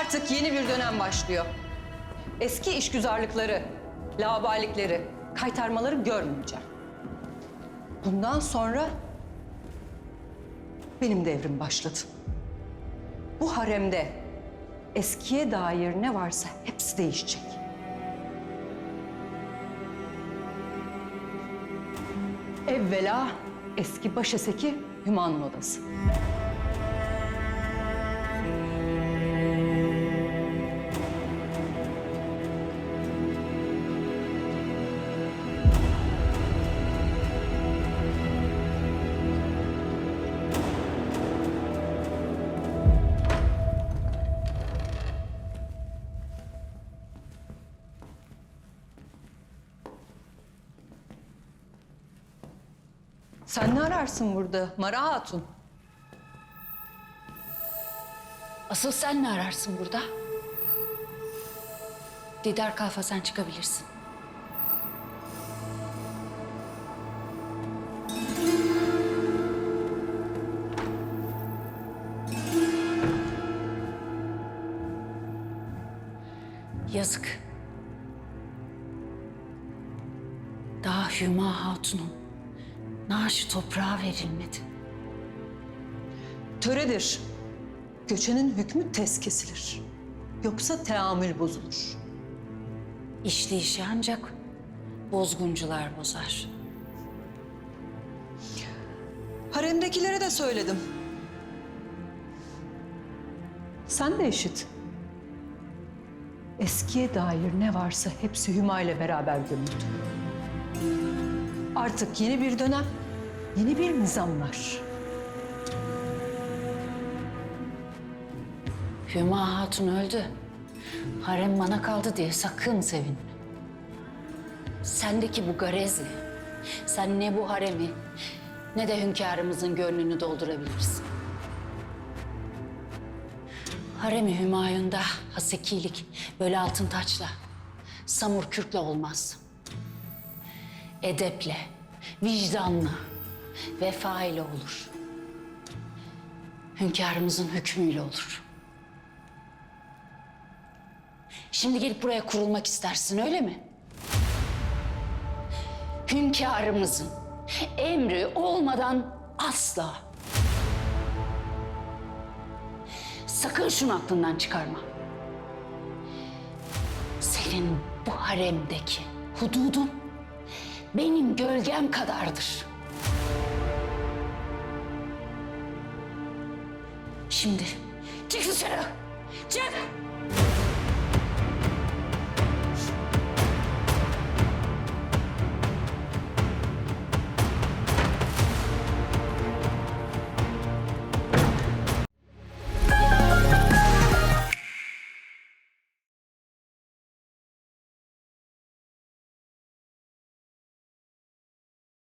Artık yeni bir dönem başlıyor. Eski işgüzarlıkları, laubalilikleri, kaytarmaları görmeyeceğim. Bundan sonra benim devrim başladı. Bu haremde eskiye dair ne varsa hepsi değişecek. Evvela eski başeseki Hüma'nın odası. Sen ne ararsın burada Mara Hatun? Asıl sen ne ararsın burada? Didar Kalfa sen çıkabilirsin. Yazık. Daha Hüma Hatun'un naaşı toprağa verilmedi. Töredir. Göçenin hükmü tez kesilir. Yoksa teamül bozulur. İşleyişi ancak bozguncular bozar. Haremdekilere de söyledim. Sen de eşit. Eskiye dair ne varsa hepsi Hüma ile beraber gömüldü. Artık yeni bir dönem, yeni bir nizam var. Hüma Hatun öldü. Harem bana kaldı diye sakın sevinme. Sendeki bu garezi, sen ne bu haremi ne de hünkârımızın gönlünü doldurabilirsin. Haremi Hümayun'da hasekilik böyle altın taçla, samur kürkle olmaz. Edeple, vicdanla, vefa ile olur. Hünkârımızın hükmüyle olur. Şimdi gelip buraya kurulmak istersin öyle mi? Hünkârımızın emri olmadan asla. Sakın şunu aklından çıkarma. Senin bu haremdeki hududun benim gölgem kadardır. Şimdi çık dışarı. Çık.